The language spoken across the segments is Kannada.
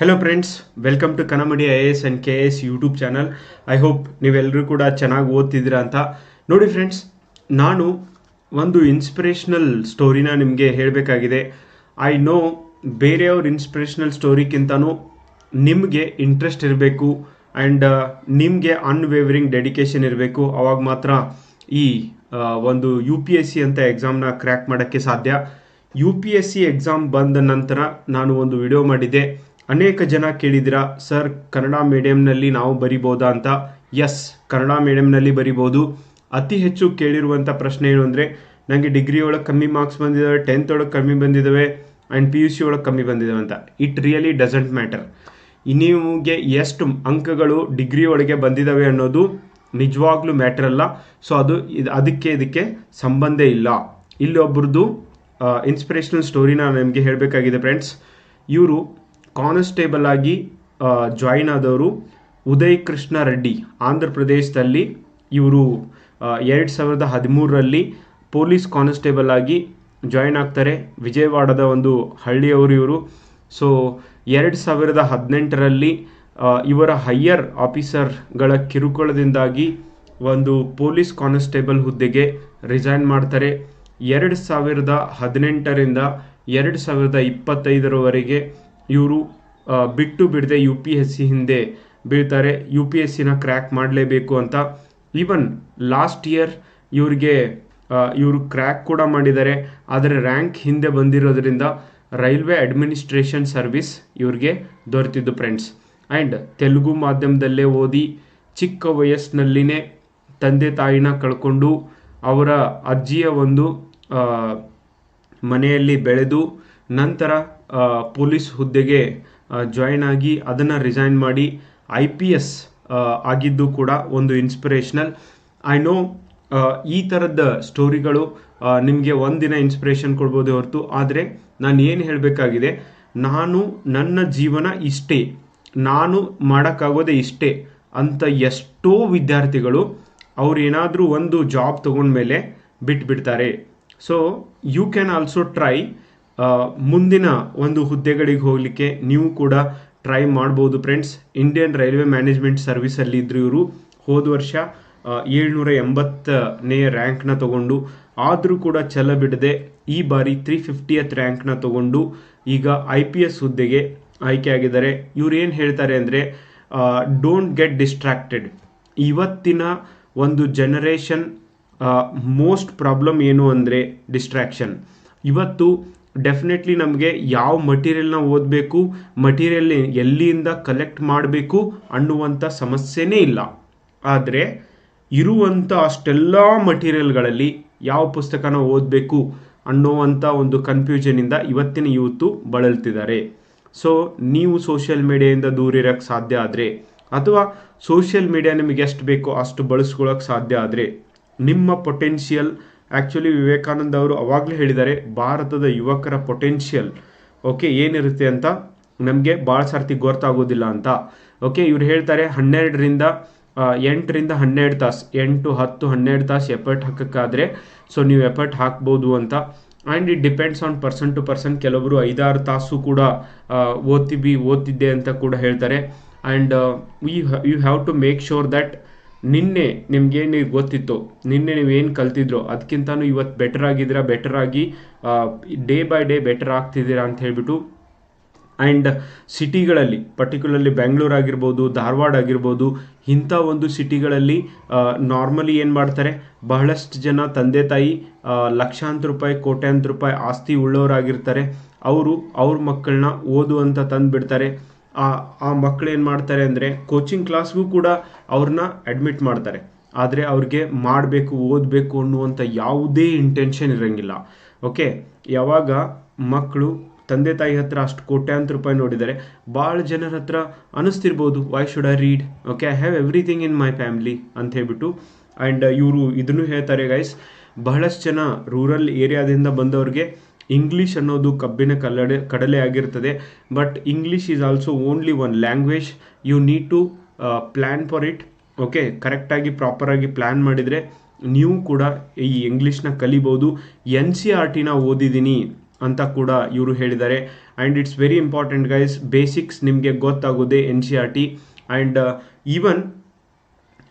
Hello friends welcome to Kanamadi I S and K S YouTube channel I hope ನೀವೆಲ್ಲರೂ ಕೂಡ ಚೆನ್ನಾಗಿ ಓದ್ತಿದ್ದೀರಾ ಅಂತ. ನೋಡಿ ಫ್ರೆಂಡ್ಸ್ ನಾನು ಒಂದು ಇನ್ಸ್ಪಿರೇಷ್ನಲ್ ಸ್ಟೋರಿನ ನಿಮಗೆ ಹೇಳಬೇಕಾಗಿದೆ. ಐ ನೋ ಬೇರೆಯವ್ರ ಇನ್ಸ್ಪಿರೇಷ್ನಲ್ ಸ್ಟೋರಿಗಿಂತನೂ ನಿಮಗೆ ಇಂಟ್ರೆಸ್ಟ್ ಇರಬೇಕು ಆ್ಯಂಡ್ ನಿಮಗೆ ಅನ್ವೇವರಿಂಗ್ ಡೆಡಿಕೇಶನ್ ಇರಬೇಕು. ಅವಾಗ ಮಾತ್ರ ಈ ಒಂದು ಯು ಪಿ ಎಸ್ ಸಿ ಅಂತ ಎಕ್ಸಾಮ್ನ ಕ್ರ್ಯಾಕ್ ಮಾಡೋಕ್ಕೆ ಸಾಧ್ಯ. U P S C exam ಬಂದ ನಂತರ ನಾನು ಒಂದು ವಿಡಿಯೋ ಮಾಡಿದ್ದೆ ಅನೇಕ ಜನ ಕೇಳಿದಿರಾ, ಸರ್, ಕನ್ನಡ ಮೀಡಿಯಂನಲ್ಲಿ ನಾವು ಬರಿಬೋದಾ ಅಂತ? ಎಸ್ ಕನ್ನಡ ಮೀಡಿಯಂನಲ್ಲಿ ಬರಿಬೋದು. ಅತಿ ಹೆಚ್ಚು ಕೇಳಿರುವಂಥ ಪ್ರಶ್ನೆ ಏನು ಅಂದರೆ ನನಗೆ ಡಿಗ್ರಿ ಒಳಗೆ ಕಮ್ಮಿ ಮಾರ್ಕ್ಸ್ ಬಂದಿದ್ದಾವೆ ಟೆಂತ್ ಒಳಗೆ ಕಮ್ಮಿ ಬಂದಿದ್ದಾವೆ ಆ್ಯಂಡ್ ಪಿ ಯು ಸಿ ಒಳಗೆ ಕಮ್ಮಿ ಬಂದಿದ್ದಾವೆ ಅಂತ. ಇಟ್ ರಿಯಲಿ ಡಸಂಟ್ ಮ್ಯಾಟರ್ ನಿಮಗೆ ಎಷ್ಟು ಅಂಕಗಳು ಡಿಗ್ರಿ ಒಳಗೆ ಬಂದಿದ್ದಾವೆ ಅನ್ನೋದು ನಿಜವಾಗ್ಲೂ ಮ್ಯಾಟರ್ ಅಲ್ಲ. ಸೊ ಅದು ಇದು, ಅದಕ್ಕೆ ಇದಕ್ಕೆ ಸಂಬಂಧ ಇಲ್ಲ. ಇಲ್ಲಿ ಒಬ್ರದ್ದು ಇನ್ಸ್ಪಿರೇಷನಲ್ ಸ್ಟೋರಿನ ನಿಮಗೆ ಹೇಳಬೇಕಾಗಿದೆ ಫ್ರೆಂಡ್ಸ್ ಇವರು ಕಾನ್ಸ್ಟೇಬಲ್ ಆಗಿ ಜಾಯಿನ್ ಆದವರು ಉದಯ್ ಕೃಷ್ಣ ರೆಡ್ಡಿ. ಆಂಧ್ರ ಪ್ರದೇಶದಲ್ಲಿ ಇವರು ಎರಡು ಸಾವಿರದ ಹದಿಮೂರರಲ್ಲಿ ಪೊಲೀಸ್ ಕಾನ್ಸ್ಟೇಬಲ್ ಆಗಿ ಜಾಯಿನ್ ಆಗ್ತಾರೆ. ವಿಜಯವಾಡದ ಒಂದು ಹಳ್ಳಿಯವರು ಇವರು. ಸೊ ಎರಡು ಸಾವಿರದ ಹದಿನೆಂಟರಲ್ಲಿ ಇವರ ಹೈಯರ್ ಆಫೀಸರ್ಗಳ ಕಿರುಕುಳದಿಂದಾಗಿ ಒಂದು ಪೊಲೀಸ್ ಕಾನ್ಸ್ಟೇಬಲ್ ಹುದ್ದೆಗೆ ರಿಸೈನ್ ಮಾಡ್ತಾರೆ. ಎರಡು ಸಾವಿರದ ಹದಿನೆಂಟರಿಂದ ಎರಡು ಸಾವಿರದ ಇಪ್ಪತ್ತೈದರವರೆಗೆ ಇವರು ಬಿಟ್ಟು ಬಿಡದೆ ಯು ಪಿ ಎಸ್ ಸಿ ಹಿಂದೆ ಬೀಳ್ತಾರೆ. ಯು ಪಿ ಎಸ್ ಸಿನ ಕ್ರ್ಯಾಕ್ ಮಾಡಲೇಬೇಕು ಅಂತ ಈವನ್ ಲಾಸ್ಟ್ ಇಯರ್ ಇವರಿಗೆ ಇವರು ಕ್ರ್ಯಾಕ್ ಕೂಡ ಮಾಡಿದ್ದಾರೆ. ಆದರೆ ರ್ಯಾಂಕ್ ಹಿಂದೆ ಬಂದಿರೋದ್ರಿಂದ ರೈಲ್ವೆ ಅಡ್ಮಿನಿಸ್ಟ್ರೇಷನ್ ಸರ್ವಿಸ್ ಇವ್ರಿಗೆ ದೊರೆತಿದ್ದು ಫ್ರೆಂಡ್ಸ್ ಆ್ಯಂಡ್ ತೆಲುಗು ಮಾಧ್ಯಮದಲ್ಲೇ ಓದಿ ಚಿಕ್ಕ ವಯಸ್ಸಿನಲ್ಲಿನೇ ತಂದೆ ತಾಯಿನ ಕಳ್ಕೊಂಡು ಅವರ ಅಜ್ಜಿಯ ಒಂದು ಮನೆಯಲ್ಲಿ ಬೆಳೆದು ನಂತರ ಪೊಲೀಸ್ ಹುದ್ದೆಗೆ ಜಾಯಿನ್ ಆಗಿ ಅದನ್ನು ರಿಸೈನ್ ಮಾಡಿ ಐ ಪಿ ಎಸ್ ಆಗಿದ್ದು ಕೂಡ ಒಂದು ಇನ್ಸ್ಪಿರೇಷನಲ್ ಐ ನೋ ಈ ಥರದ ಸ್ಟೋರಿಗಳು ನಿಮಗೆ ಒಂದಿನ ಇನ್ಸ್ಪಿರೇಷನ್ ಕೊಡ್ಬೋದು ಹೊರತು, ಆದರೆ ನಾನು ಏನು ಹೇಳಬೇಕಾಗಿದೆ, ನಾನು ನನ್ನ ಜೀವನ ಇಷ್ಟೇ, ನಾನು ಮಾಡೋಕ್ಕಾಗೋದೇ ಇಷ್ಟೇ ಅಂತ ಎಷ್ಟೋ ವಿದ್ಯಾರ್ಥಿಗಳು ಅವ್ರು ಏನಾದರೂ ಒಂದು ಜಾಬ್ ತೊಗೊಂಡ್ಮೇಲೆ ಬಿಟ್ಬಿಡ್ತಾರೆ. So you can also try ಮುಂದಿನ ಒಂದು ಹುದ್ದೆಗಳಿಗೆ ಹೋಗಲಿಕ್ಕೆ ನೀವು ಕೂಡ ಟ್ರೈ ಮಾಡ್ಬೋದು ಫ್ರೆಂಡ್ಸ್ ಇಂಡಿಯನ್ ರೈಲ್ವೆ ಮ್ಯಾನೇಜ್ಮೆಂಟ್ ಸರ್ವಿಸಲ್ಲಿ ಇದ್ರು ಇವರು. ಹೋದ ವರ್ಷ ಏಳ್ನೂರ ಎಂಬತ್ತನೇ ರ್ಯಾಂಕ್ನ ತಗೊಂಡು, ಆದರೂ ಕೂಡ ಛಲ ಬಿಡದೆ ಈ ಬಾರಿ ತ್ರೀ ಫಿಫ್ಟಿಯತ್ ರ್ಯಾಂಕ್ನ ತಗೊಂಡು ಈಗ ಐ ಪಿ ಎಸ್ ಹುದ್ದೆಗೆ ಆಯ್ಕೆಯಾಗಿದ್ದಾರೆ ಇವ್ರು ಏನು ಹೇಳ್ತಾರೆ ಅಂದರೆ ಡೋಂಟ್ ಗೆಟ್ ಡಿಸ್ಟ್ರಾಕ್ಟೆಡ್ ಇವತ್ತಿನ ಒಂದು ಜನರೇಷನ್ ಮೋಸ್ಟ್ ಪ್ರಾಬ್ಲಮ್ ಏನು ಅಂದರೆ ಡಿಸ್ಟ್ರಾಕ್ಷನ್ ಇವತ್ತು ಡೆಫಿನೆಟ್ಲಿ ನಮಗೆ ಯಾವ ಮಟೀರಿಯಲ್ನ ಓದಬೇಕು ಮಟೀರಿಯಲ್ ಎಲ್ಲಿಂದ ಕಲೆಕ್ಟ್ ಮಾಡಬೇಕು ಅನ್ನುವಂಥ ಸಮಸ್ಯೆನೇ ಇಲ್ಲ. ಆದರೆ ಇರುವಂಥ ಅಷ್ಟೆಲ್ಲ ಮಟೀರಿಯಲ್ಗಳಲ್ಲಿ ಯಾವ ಪುಸ್ತಕನ ಓದಬೇಕು ಅನ್ನುವಂಥ ಒಂದು ಕನ್ಫ್ಯೂಷನಿಂದ ಇವತ್ತಿನ ಯೂತು ಬಳಲ್ತಿದ್ದಾರೆ. ಸೊ ನೀವು ಸೋಷಿಯಲ್ ದೂರ ಇರೋಕ್ಕೆ ಸಾಧ್ಯ ಆದರೆ, ಅಥವಾ ಸೋಷಿಯಲ್ ಮೀಡಿಯಾ ನಿಮಗೆ ಎಷ್ಟು ಬೇಕೋ ಅಷ್ಟು ಬಳಸ್ಕೊಳ್ಳೋಕ್ಕೆ ಸಾಧ್ಯ ಆದರೆ, ನಿಮ್ಮ ಪೊಟೆನ್ಷಿಯಲ್ ಆ್ಯಕ್ಚುಲಿ ವಿವೇಕಾನಂದ ಅವರು ಅವಾಗಲೇ ಹೇಳಿದ್ದಾರೆ, ಭಾರತದ ಯುವಕರ ಪೊಟೆನ್ಷಿಯಲ್ ಓಕೆ ಏನಿರುತ್ತೆ ಅಂತ? ನಮಗೆ ಭಾಳ ಸರ್ತಿ ಗೊತ್ತಾಗೋದಿಲ್ಲ ಅಂತ. ಓಕೆ ಇವ್ರು ಹೇಳ್ತಾರೆ, ಹನ್ನೆರಡರಿಂದ ಎಂಟರಿಂದ ಹನ್ನೆರಡು ತಾಸು, ಎಂಟು, ಹತ್ತು, ಹನ್ನೆರಡು ತಾಸು ಎಫರ್ಟ್ ಹಾಕೋಕ್ಕಾದರೆ ಸೊ ನೀವು ಎಫರ್ಟ್ ಹಾಕ್ಬೋದು ಅಂತ. And it depends on person to person ಕೆಲವರು ಐದಾರು ತಾಸು ಕೂಡ ಓದ್ತೀವಿ, ಓದ್ತಿದ್ದೆ ಅಂತ ಕೂಡ ಹೇಳ್ತಾರೆ. And you you have to make sure that ನಿನ್ನೆ ನಿಮಗೇನು ಗೊತ್ತಿತ್ತು, ನಿನ್ನೆ ನೀವು ಏನು ಕಲ್ತಿದ್ರೋ ಅದಕ್ಕಿಂತನೂ ಇವತ್ತು ಬೆಟರ್ ಆಗಿದ್ದೀರಾ ಬೆಟರ್ ಆಗಿ ಡೇ ಬೈ ಡೇ ಬೆಟರ್ ಆಗ್ತಿದ್ದೀರಾ ಅಂತ ಹೇಳ್ಬಿಟ್ಟು ಆ್ಯಂಡ್ ಸಿಟಿಗಳಲ್ಲಿ ಪರ್ಟಿಕ್ಯುಲರ್ಲಿ ಬೆಂಗಳೂರು ಆಗಿರ್ಬೋದು, ಧಾರವಾಡ ಆಗಿರ್ಬೋದು, ಇಂಥ ಒಂದು ಸಿಟಿಗಳಲ್ಲಿ ನಾರ್ಮಲಿ ಏನು ಮಾಡ್ತಾರೆ, ಬಹಳಷ್ಟು ಜನ ತಂದೆ ತಾಯಿ ಲಕ್ಷಾಂತರ ರೂಪಾಯಿ, ಕೋಟ್ಯಾಂತರ ರೂಪಾಯಿ ಆಸ್ತಿ ಉಳ್ಳವರಾಗಿರ್ತಾರೆ, ಅವರು ಅವ್ರ ಮಕ್ಕಳನ್ನ ಓದು ಅಂತ ತಂದು ಬಿಡ್ತಾರೆ ಆ ಆ ಮಕ್ಕಳು ಏನು ಮಾಡ್ತಾರೆ ಅಂದರೆ ಕೋಚಿಂಗ್ ಕ್ಲಾಸ್ಗೂ ಕೂಡ ಅವ್ರನ್ನ ಅಡ್ಮಿಟ್ ಮಾಡ್ತಾರೆ. ಆದರೆ ಅವ್ರಿಗೆ ಮಾಡಬೇಕು, ಓದಬೇಕು ಅನ್ನುವಂಥ ಯಾವುದೇ ಇಂಟೆನ್ಷನ್ ಇರೋಂಗಿಲ್ಲ. ಓಕೆ ಯಾವಾಗ ಮಕ್ಕಳು ತಂದೆ ತಾಯಿ ಹತ್ರ ಅಷ್ಟು ಕೋಟ್ಯಾಂತರ ರೂಪಾಯಿ ನೋಡಿದರೆ ಭಾಳ ಜನರ ಹತ್ರ ಅನಿಸ್ತಿರ್ಬೋದು why should I read okay I have everything in my family ಅಂತ ಹೇಳ್ಬಿಟ್ಟು. ಆ್ಯಂಡ್ ಇವರು ಇದನ್ನು ಹೇಳ್ತಾರೆ ಗೈಸ್ ಬಹಳಷ್ಟು ಜನ ರೂರಲ್ ಏರಿಯಾದಿಂದ ಬಂದವ್ರಿಗೆ ಇಂಗ್ಲೀಷ್ ಅನ್ನೋದು ಕಬ್ಬಿನ ಕಲ್ಲಡೆ, ಕಡಲೆ ಆಗಿರ್ತದೆ. But English is also only one language you need to plan for it okay ಕರೆಕ್ಟಾಗಿ ಪ್ರಾಪರಾಗಿ ಪ್ಲ್ಯಾನ್ ಮಾಡಿದರೆ ನೀವು ಕೂಡ ಈ ಇಂಗ್ಲೀಷ್ನ ಕಲಿಬೋದು. ಎನ್ ಸಿ ಆರ್ ಟಿನ ಓದಿದ್ದೀನಿ ಅಂತ ಕೂಡ ಇವರು ಹೇಳಿದ್ದಾರೆ. And it's very important guys basics ನಿಮಗೆ ಗೊತ್ತಾಗೋದೆ N C R T and even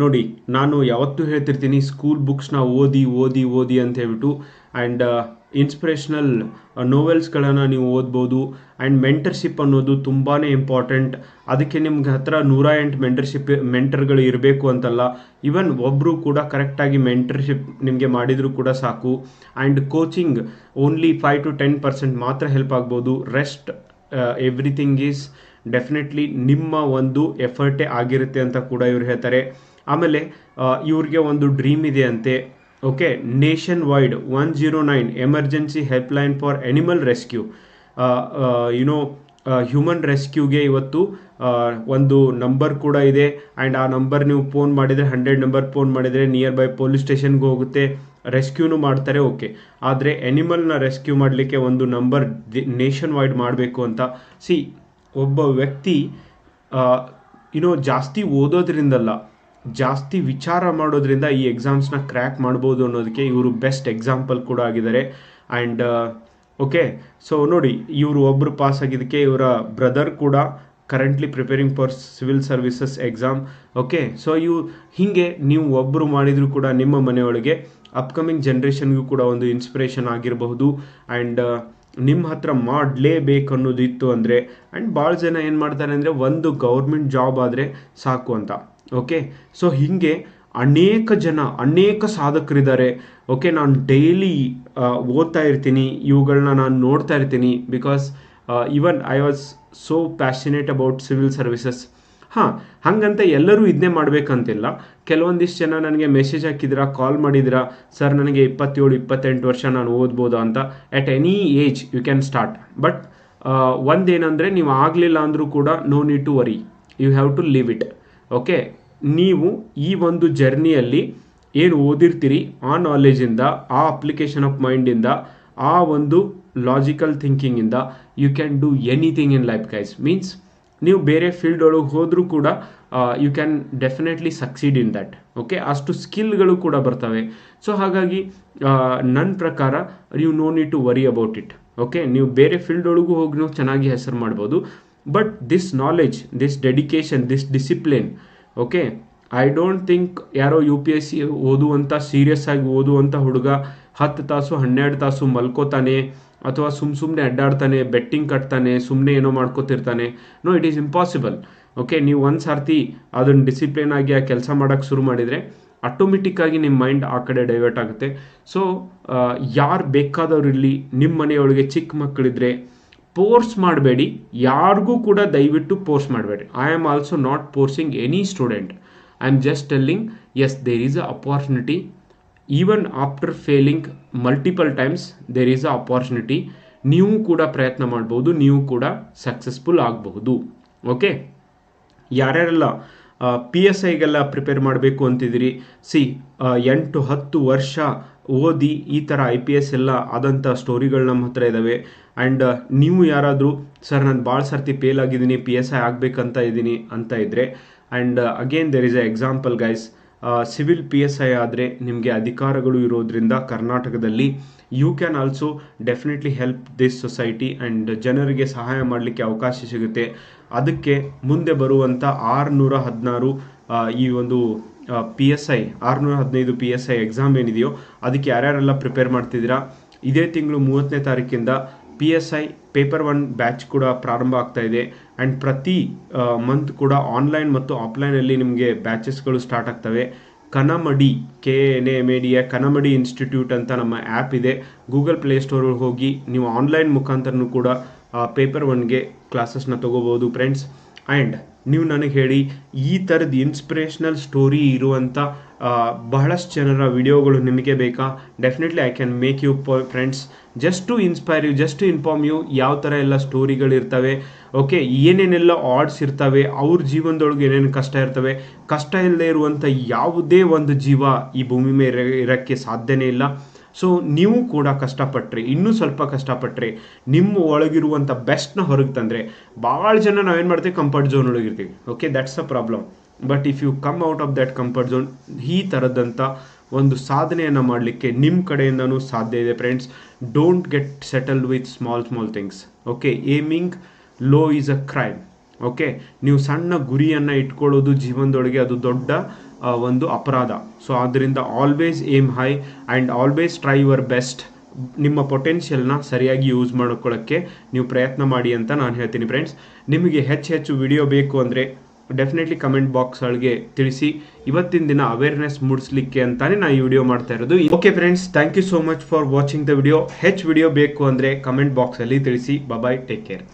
ನೋಡಿ, ನಾನು ಯಾವತ್ತೂ ಹೇಳ್ತಿರ್ತೀನಿ ಸ್ಕೂಲ್ ಬುಕ್ಸ್ನ ಓದಿ ಓದಿ ಓದಿ ಅಂತ ಹೇಳ್ಬಿಟ್ಟು. ಆ್ಯಂಡ್ ಇನ್ಸ್ಪಿರೇಷ್ನಲ್ ನೋವೆಲ್ಸ್ಗಳನ್ನು ನೀವು ಓದ್ಬೋದು ಆ್ಯಂಡ್ ಮೆಂಟರ್ಶಿಪ್ ಅನ್ನೋದು ತುಂಬಾ ಇಂಪಾರ್ಟೆಂಟ್ ಅದಕ್ಕೆ ನಿಮ್ಗೆ ಹತ್ರ ನೂರ ಎಂಟು ಮೆಂಟರ್ಶಿಪ್ ಮೆಂಟರ್ಗಳು ಇರಬೇಕು ಅಂತಲ್ಲ. ಈವನ್ ಒಬ್ಬರು ಕೂಡ ಕರೆಕ್ಟಾಗಿ ಮೆಂಟರ್ಶಿಪ್ ನಿಮಗೆ ಮಾಡಿದರೂ ಕೂಡ ಸಾಕು. And coaching only five to ten percent ಮಾತ್ರ ಹೆಲ್ಪ್ ಆಗ್ಬೋದು. ರೆಸ್ಟ್ ಎವ್ರಿಥಿಂಗ್ ಈಸ್ ಡೆಫಿನೆಟ್ಲಿ ನಿಮ್ಮ ಒಂದು ಎಫರ್ಟೇ ಆಗಿರುತ್ತೆ ಅಂತ ಕೂಡ ಇವ್ರು ಹೇಳ್ತಾರೆ. ಆಮೇಲೆ ಇವ್ರಿಗೆ ಒಂದು ಡ್ರೀಮ್ ಇದೆ ಅಂತೆ. One zero nine emergency helpline for animal rescue you know human ರೆಸ್ಕ್ಯೂಗೆ ಇವತ್ತು ಒಂದು ನಂಬರ್ ಕೂಡ ಇದೆ. ಆ್ಯಂಡ್ ಆ ನಂಬರ್ ನೀವು ಫೋನ್ ಮಾಡಿದರೆ ಹಂಡ್ರೆಡ್ ನಂಬರ್ ಫೋನ್ ಮಾಡಿದರೆ ನಿಯರ್ ಬೈ ಪೊಲೀಸ್ ಸ್ಟೇಷನ್ಗೆ ಹೋಗುತ್ತೆ ರೆಸ್ಕ್ಯೂನು ಮಾಡ್ತಾರೆ ಓಕೆ ಆದರೆ ಎನಿಮಲ್ನ ರೆಸ್ಕ್ಯೂ ಮಾಡಲಿಕ್ಕೆ ಒಂದು ನಂಬರ್ ನೇಷನ್ ವೈಡ್ ಮಾಡಬೇಕು ಅಂತ. ಸಿ ಒಬ್ಬ ವ್ಯಕ್ತಿ ಯುನೋ ಜಾಸ್ತಿ ಓದೋದ್ರಿಂದಲ್ಲ ಜಾಸ್ತಿ ವಿಚಾರ ಮಾಡೋದ್ರಿಂದ ಈ ಎಕ್ಸಾಮ್ಸ್ನ ಕ್ರ್ಯಾಕ್ ಮಾಡ್ಬೋದು ಅನ್ನೋದಕ್ಕೆ ಇವರು ಬೆಸ್ಟ್ ಎಕ್ಸಾಂಪಲ್ ಕೂಡ ಆಗಿದ್ದಾರೆ. ಆ್ಯಂಡ್ ಓಕೆ ಸೊ ನೋಡಿ, ಇವರು ಒಬ್ಬರು ಪಾಸ್ ಆಗಿದ್ದಕ್ಕೆ ಇವರ ಬ್ರದರ್ ಕೂಡ currently preparing for civil services exam okay so ಇವು ಹೀಗೆ ನೀವು ಒಬ್ಬರು ಮಾಡಿದರೂ ಕೂಡ ನಿಮ್ಮ ಮನೆಯೊಳಗೆ ಅಪ್ಕಮಿಂಗ್ ಜನ್ರೇಷನ್ಗೂ ಕೂಡ ಒಂದು ಇನ್ಸ್ಪಿರೇಷನ್ ಆಗಿರಬಹುದು. ಆ್ಯಂಡ್ ನಿಮ್ಮ ಹತ್ರ ಮಾಡಲೇಬೇಕು ಅನ್ನೋದಿತ್ತು ಅಂದರೆ ಆ್ಯಂಡ್ ಭಾಳ ಜನ ಏನು ಮಾಡ್ತಾರೆ ಅಂದರೆ, ಒಂದು ಗೌರ್ಮೆಂಟ್ ಜಾಬ್ ಆದರೆ ಸಾಕು ಅಂತ. ಓಕೆ ಸೊ ಹೀಗೆ ಅನೇಕ ಜನ, ಅನೇಕ ಸಾಧಕರಿದ್ದಾರೆ. ಓಕೆ ನಾನು ಡೈಲಿ ಓದ್ತಾ ಇರ್ತೀನಿ. ಇವುಗಳನ್ನ ನಾನು ನೋಡ್ತಾ ಇರ್ತೀನಿ because even I was so passionate about civil services ಹಾಂ, ಹಾಗಂತ ಎಲ್ಲರೂ ಇದನ್ನೇ ಮಾಡಬೇಕಂತಿಲ್ಲ. ಕೆಲವೊಂದಿಷ್ಟು ಜನ ನನಗೆ ಮೆಸೇಜ್ ಹಾಕಿದ್ರಾ ಕಾಲ್ ಮಾಡಿದ್ರ, ಸರ್, ನನಗೆ ಇಪ್ಪತ್ತೇಳು, ಇಪ್ಪತ್ತೆಂಟು ವರ್ಷ ನಾನು ಓದ್ಬೋದು ಅಂತ. At any age you can start but ಒಂದೇನಂದರೆ, ನೀವು ಆಗಲಿಲ್ಲ ಅಂದರೂ ಕೂಡ no need to worry you have to leave it okay ನೀವು ಈ ಒಂದು ಜರ್ನಿಯಲ್ಲಿ ಏನು ಓದಿರ್ತೀರಿ ಆ ನಾಲೆಜಿಂದ ಆ ಅಪ್ಲಿಕೇಶನ್ ಆಫ್ ಮೈಂಡಿಂದ ಆ ಒಂದು logical ಥಿಂಕಿಂಗಿಂದ you can do anything in life guys means ನೀವು ಬೇರೆ ಫೀಲ್ಡ್ ಒಳಗೆ ಹೋದರೂ ಕೂಡ you can definitely succeed in that okay ಅಷ್ಟು ಸ್ಕಿಲ್ಗಳು ಕೂಡ ಬರ್ತವೆ. ಸೊ ಹಾಗಾಗಿ ನನ್ನ ಪ್ರಕಾರ you no need to worry about it okay ನೀವು ಬೇರೆ ಫೀಲ್ಡ್ ಒಳಗೂ ಹೋಗಿ ನೀವು ಚೆನ್ನಾಗಿ ಹೆಸರು ಮಾಡ್ಬೋದು. But this knowledge this dedication this discipline okay I don't think ಯಾರೋ ಯು ಪಿ ಎಸ್ ಸಿ ಓದುವಂಥ ಸೀರಿಯಸ್ ಆಗಿ ಓದುವಂಥ ಹುಡುಗ ಹತ್ತು ತಾಸು, ಹನ್ನೆರಡು ತಾಸು ಮಲ್ಕೋತಾನೆ ಅಥವಾ ಸುಮ್ಮ ಸುಮ್ಮನೆ ಅಡ್ಡಾಡ್ತಾನೆ ಬೆಟ್ಟಿಂಗ್ ಕಟ್ತಾನೆ ಸುಮ್ಮನೆ ಏನೋ ಮಾಡ್ಕೋತಿರ್ತಾನೆ. No it is impossible okay ನೀವು ಒಂದು ಸರ್ತಿ ಅದನ್ನು ಡಿಸಿಪ್ಲಿನ್ ಆಗಿ ಆ ಕೆಲಸ ಮಾಡೋಕ್ಕೆ ಶುರು ಮಾಡಿದರೆ ಆಟೋಮೆಟಿಕ್ಕಾಗಿ ನಿಮ್ಮ ಮೈಂಡ್ ಆ ಕಡೆ ಡೈವರ್ಟ್ ಆಗುತ್ತೆ. ಸೊ ಯಾರು ಬೇಕಾದವ್ರು ಇರಲಿ ನಿಮ್ಮ ಮನೆಯೊಳಗೆ ಚಿಕ್ಕ ಮಕ್ಕಳಿದ್ರೆ ಪೋರ್ಸ್ ಮಾಡಬೇಡಿ, ಯಾರಿಗೂ ಕೂಡ ದಯವಿಟ್ಟು ಪೋರ್ಸ್ ಮಾಡಬೇಡಿ. I am also not forcing any student I am just telling as there is a opportunity even after failing multiple times there is a opportunity ನೀವು ಕೂಡ ಪ್ರಯತ್ನ ಮಾಡ್ಬೋದು, ನೀವು ಕೂಡ ಸಕ್ಸಸ್ಫುಲ್ ಆಗಬಹುದು. ಓಕೆ ಯಾರ್ಯಾರೆಲ್ಲ ಪಿ ಎಸ್ ಐಗೆಲ್ಲ ಪ್ರಿಪೇರ್ ಮಾಡಬೇಕು ಅಂತಿದ್ದೀರಿ? ಸಿ ಎಂಟು ಹತ್ತು ವರ್ಷ ಓದಿ ಈ ಥರ ಐ ಪಿ ಎಸ್ ಎಲ್ಲ ಆದಂಥ ಸ್ಟೋರಿಗಳು ನಮ್ಮ ಹತ್ರ ಇದ್ದಾವೆ ಆ್ಯಂಡ್ ನೀವು ಯಾರಾದರೂ, ಸರ್, ನಾನು ಭಾಳ ಸರ್ತಿ ಫೇಲ್ ಆಗಿದ್ದೀನಿ ಪಿ ಎಸ್ ಐ ಆಗಬೇಕಂತ ಇದ್ದೀನಿ ಅಂತ ಇದ್ದರೆ and again there is a example guys civil P S I ಆದರೆ ನಿಮಗೆ ಅಧಿಕಾರಗಳು ಇರೋದ್ರಿಂದ ಕರ್ನಾಟಕದಲ್ಲಿ you can also definitely help this society and ಜನರಿಗೆ ಸಹಾಯ ಮಾಡಲಿಕ್ಕೆ ಅವಕಾಶ ಸಿಗುತ್ತೆ. ಅದಕ್ಕೆ ಮುಂದೆ ಬರುವಂಥ ಆರುನೂರ ಹದಿನಾರು ಈ ಒಂದು ಪಿ ಎಸ್ ಐ ಆರುನೂರ ಹದಿನೈದು ಪಿ ಎಸ್ ಐ ಎಕ್ಸಾಮ್ ಏನಿದೆಯೋ, ಅದಕ್ಕೆ ಯಾರ್ಯಾರೆಲ್ಲ ಪ್ರಿಪೇರ್ ಮಾಡ್ತಿದ್ದೀರಾ, ಇದೇ ತಿಂಗಳು ಮೂವತ್ತನೇ ತಾರೀಕಿಂದ P S I paper one batch ಕೂಡ ಪ್ರಾರಂಭ ಆಗ್ತಾ ಇದೆ. ಆ್ಯಂಡ್ ಪ್ರತಿ ಮಂತ್ ಕೂಡ ಆನ್ಲೈನ್ ಮತ್ತು ಆಫ್ಲೈನಲ್ಲಿ ನಿಮಗೆ ಬ್ಯಾಚಸ್ಗಳು ಸ್ಟಾರ್ಟ್ ಆಗ್ತವೆ. Kanamadi K N M A D A Kanamadi institute ಅಂತ ನಮ್ಮ ಆ್ಯಪ್ ಇದೆ. ಗೂಗಲ್ ಪ್ಲೇಸ್ಟೋರಲ್ಲಿ ಹೋಗಿ ನೀವು ಆನ್ಲೈನ್ ಮುಖಾಂತರನೂ ಕೂಡ ಪೇಪರ್ ಒನ್ಗೆ ಕ್ಲಾಸಸ್ನ ತೊಗೋಬೋದು ಫ್ರೆಂಡ್ಸ್ ಆ್ಯಂಡ್ ನೀವು ನನಗೆ ಹೇಳಿ ಈ ಥರದ ಇನ್ಸ್ಪಿರೇಷ್ನಲ್ ಸ್ಟೋರಿ ಇರುವಂಥ ಬಹಳಷ್ಟು ಜನರ ವಿಡಿಯೋಗಳು ನಿಮಗೆ ಬೇಕಾ? Definitely I can make you friends just to inspire you just to inform you ಯಾವ ಥರ ಎಲ್ಲ ಸ್ಟೋರಿಗಳಿರ್ತವೆ ಓಕೆ ಏನೇನೆಲ್ಲ ಆಡ್ಸ್ ಇರ್ತವೆ, ಅವ್ರ ಜೀವನದೊಳಗೆ ಏನೇನು ಕಷ್ಟ ಇರ್ತವೆ. ಕಷ್ಟ ಇಲ್ಲದೆ ಇರುವಂಥ ಯಾವುದೇ ಒಂದು ಜೀವ ಈ ಭೂಮಿ ಮೇಲೆ ಇರೋಕ್ಕೆ ಸಾಧ್ಯನೇ ಇಲ್ಲ. ಸೊ ನೀವು ಕೂಡ ಕಷ್ಟಪಟ್ಟರೆ ಇನ್ನೂ ಸ್ವಲ್ಪ ಕಷ್ಟಪಟ್ಟರೆ ನಿಮ್ಮ ಒಳಗಿರುವಂಥ ಬೆಸ್ಟ್ನ ಹೊರಗೆ ತಂದರೆ ಭಾಳ ಜನ ನಾವೇನು ಮಾಡ್ತೀವಿ? Comfort zone ಒಳಗಿರ್ತೀವಿ okay that's a problem but if you come out of that comfort zone ಈ ಥರದಂಥ ಒಂದು ಸಾಧನೆಯನ್ನು ಮಾಡಲಿಕ್ಕೆ ನಿಮ್ಮ ಕಡೆಯಿಂದನೂ ಸಾಧ್ಯ ಇದೆ friends don't get settled with small small things okay aiming low is a crime okay ನೀವು ಸಣ್ಣ ಗುರಿಯನ್ನು ಇಟ್ಕೊಳ್ಳೋದು ಜೀವನದೊಳಗೆ ಅದು ದೊಡ್ಡ ಒಂದು ಅಪರಾಧ. ಸೊ ಆದ್ದರಿಂದ always aim high and always try your best ನಿಮ್ಮ ಪೊಟೆನ್ಷಿಯಲ್ನ ಸರಿಯಾಗಿ ಯೂಸ್ ಮಾಡ್ಕೊಳ್ಳೋಕ್ಕೆ ನೀವು ಪ್ರಯತ್ನ ಮಾಡಿ ಅಂತ ನಾನು ಹೇಳ್ತೀನಿ ಫ್ರೆಂಡ್ಸ್ ನಿಮಗೆ ಹೆಚ್ಚು ಹೆಚ್ಚು ವಿಡಿಯೋ ಬೇಕು ಅಂದರೆ ಡೆಫಿನೆಟ್ಲಿ ಕಮೆಂಟ್ ಬಾಕ್ಸ್ ಒಳಗೆ ತಿಳಿಸಿ. ಇವತ್ತಿನ ದಿನ ಅವೇರ್ನೆಸ್ ಮೂಡಿಸ್ಲಿಕ್ಕೆ ಅಂತಾನೆ ನಾನು ಈ ವಿಡಿಯೋ ಮಾಡ್ತಾ ಇರೋದು. Okay friends thank you so much for watching the video ಹೆಚ್ಚು ವಿಡಿಯೋ ಬೇಕು ಅಂದರೆ ಕಮೆಂಟ್ ಬಾಕ್ಸಲ್ಲಿ ತಿಳಿಸಿ. Bye take care